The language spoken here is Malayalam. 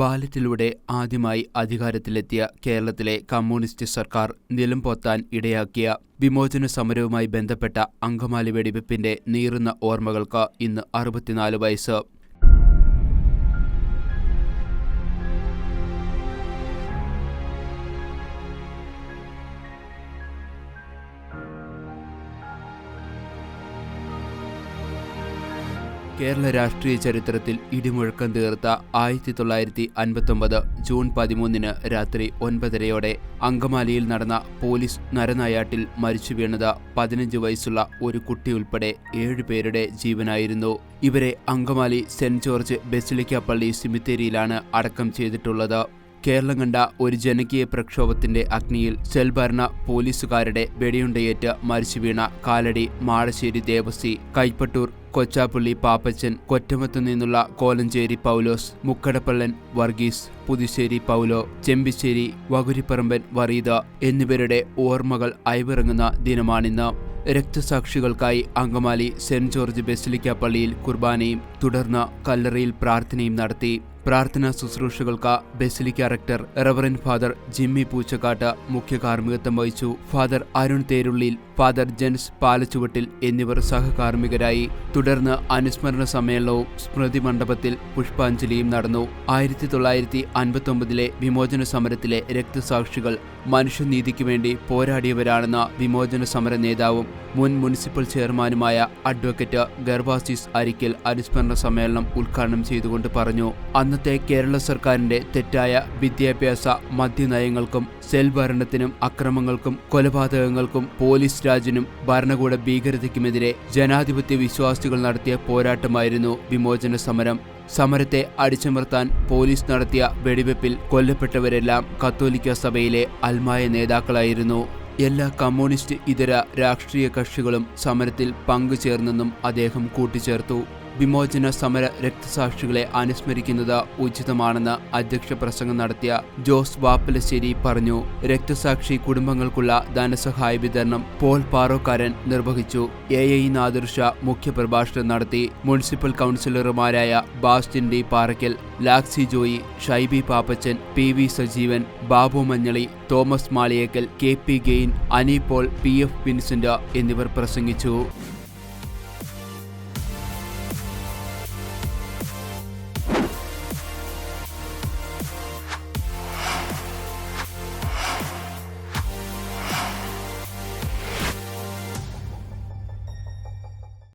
ബാലറ്റിലൂടെ ആദ്യമായി അധികാരത്തിലെത്തിയ കേരളത്തിലെ കമ്മ്യൂണിസ്റ്റ് സർക്കാർ നിലംപൊത്താൻ ഇടയാക്കിയ വിമോചന സമരവുമായി ബന്ധപ്പെട്ട അങ്കമാലി വെടിവെപ്പിന്റെ നീറുന്ന ഓർമ്മകൾക്ക് ഇന്ന് അറുപത്തിനാല് വയസ്സ്. കേരള രാഷ്ട്രീയ ചരിത്രത്തിൽ ഇടിമുഴക്കം തീർത്ത ആയിരത്തി തൊള്ളായിരത്തി അൻപത്തൊമ്പത് ജൂൺ പതിമൂന്നിന് രാത്രി ഒൻപതരയോടെ അങ്കമാലിയിൽ നടന്ന പോലീസ് നരനായാട്ടിൽ മരിച്ചു വീണത് പതിനഞ്ച് വയസ്സുള്ള ഒരു കുട്ടിയുൾപ്പെടെ ഏഴുപേരുടെ ജീവനായിരുന്നു. ഇവരെ അങ്കമാലി സെന്റ് ജോർജ് ബെസിലിക്ക പള്ളി സിമിത്തേരിയിലാണ് അടക്കം ചെയ്തിട്ടുള്ളത്. കേരളം കണ്ട ഒരു ജനകീയ പ്രക്ഷോഭത്തിന്റെ അഗ്നിയിൽ സെൽഭരണ പോലീസുകാരുടെ വെടിയുണ്ടയേറ്റ് മരിച്ചു വീണ കാലടി മാടശ്ശേരി ദേവസി കൈപ്പട്ടൂർ കൊച്ചാപ്പള്ളി പാപ്പച്ചൻ കൊറ്റമത്തു നിന്നുള്ള കോലഞ്ചേരി പൗലോസ് മുക്കടപ്പള്ളൻ വർഗീസ് പുതുശ്ശേരി പൗലോ ചെമ്പിശ്ശേരി വകുരിപ്പറമ്പൻ വറീദ എന്നിവരുടെ ഓർമ്മകൾ അയവിറങ്ങുന്ന ദിനമാണിന്ന്. രക്തസാക്ഷികൾക്കായി അങ്കമാലി സെന്റ് ജോർജ് ബെസിലിക്ക പള്ളിയിൽ കുർബാനയും തുടർന്ന് കല്ലറയിൽ പ്രാർത്ഥനയും നടത്തി. പ്രാർത്ഥനാ ശുശ്രൂഷകൾക്ക് basilica rector reverend father Jimmy Poochakkattu മുഖ്യ കാർമ്മികത്വം വഹിച്ചു. Father Arun Therullil father gents Palachuvattil എന്നിവർ സഹകാർമ്മികരായി. തുടർന്ന് അനുസ്മരണ സമ്മേളനവും സ്മൃതി മണ്ഡപത്തിൽ പുഷ്പാഞ്ജലിയും നടന്നു. ആയിരത്തി തൊള്ളായിരത്തി അൻപത്തൊമ്പതിലെ വിമോചന സമരത്തിലെ രക്തസാക്ഷികൾ മനുഷ്യനീതിക്ക് വേണ്ടി പോരാടിയവരാണെന്ന വിമോചന സമര നേതാവും മുൻ മുനിസിപ്പൽ ചെയർമാനുമായ അഡ്വക്കേറ്റ് ഗർവാസിസ് അരിക്കൽ അനുസ്മരണ സമ്മേളനം ഉദ്ഘാടനം ചെയ്തുകൊണ്ട് പറഞ്ഞു. അന്നത്തെ കേരള സർക്കാരിന്റെ തെറ്റായ വിദ്യാഭ്യാസ മദ്യനയങ്ങൾക്കും സെൽ ഭരണത്തിനും അക്രമങ്ങൾക്കും കൊലപാതകങ്ങൾക്കും പോലീസ് രാജിനും ഭരണകൂട ഭീകരതയ്ക്കുമെതിരെ ജനാധിപത്യ വിശ്വാസികൾ നടത്തിയ പോരാട്ടമായിരുന്നു വിമോചന സമരം. സമരത്തെ അടിച്ചമർത്താൻ പോലീസ് നടത്തിയ വെടിവെപ്പിൽ കൊല്ലപ്പെട്ടവരെല്ലാം കത്തോലിക്ക സഭയിലെ അൽമായ നേതാക്കളായിരുന്നു. എല്ലാ കമ്മ്യൂണിസ്റ്റ് ഇതര രാഷ്ട്രീയ കക്ഷികളും സമരത്തിൽ പങ്കുചേർന്നെന്നും അദ്ദേഹം കൂട്ടിച്ചേർത്തു. വിമോചന സമര രക്തസാക്ഷികളെ അനുസ്മരിക്കുന്നത് ഉചിതമാണെന്ന് അധ്യക്ഷ പ്രസംഗം നടത്തിയ ജോസ് വാപ്പലശ്ശേരി പറഞ്ഞു. രക്തസാക്ഷി കുടുംബങ്ങൾക്കുള്ള ധനസഹായ വിതരണം പോൾ പാറോക്കാരൻ നിർവഹിച്ചു. എ. ഐ. നാദിർഷ മുഖ്യപ്രഭാഷണം നടത്തി. മുനിസിപ്പൽ കൗൺസിലർമാരായ Bastin D Parakkal Laxy Joy Shaiby Pappachan P. V. Sajeevan Babu Manjali Thomas Maliyekkal K. P. Gain Ani Paul P. F. Vincent എന്നിവർ പ്രസംഗിച്ചു.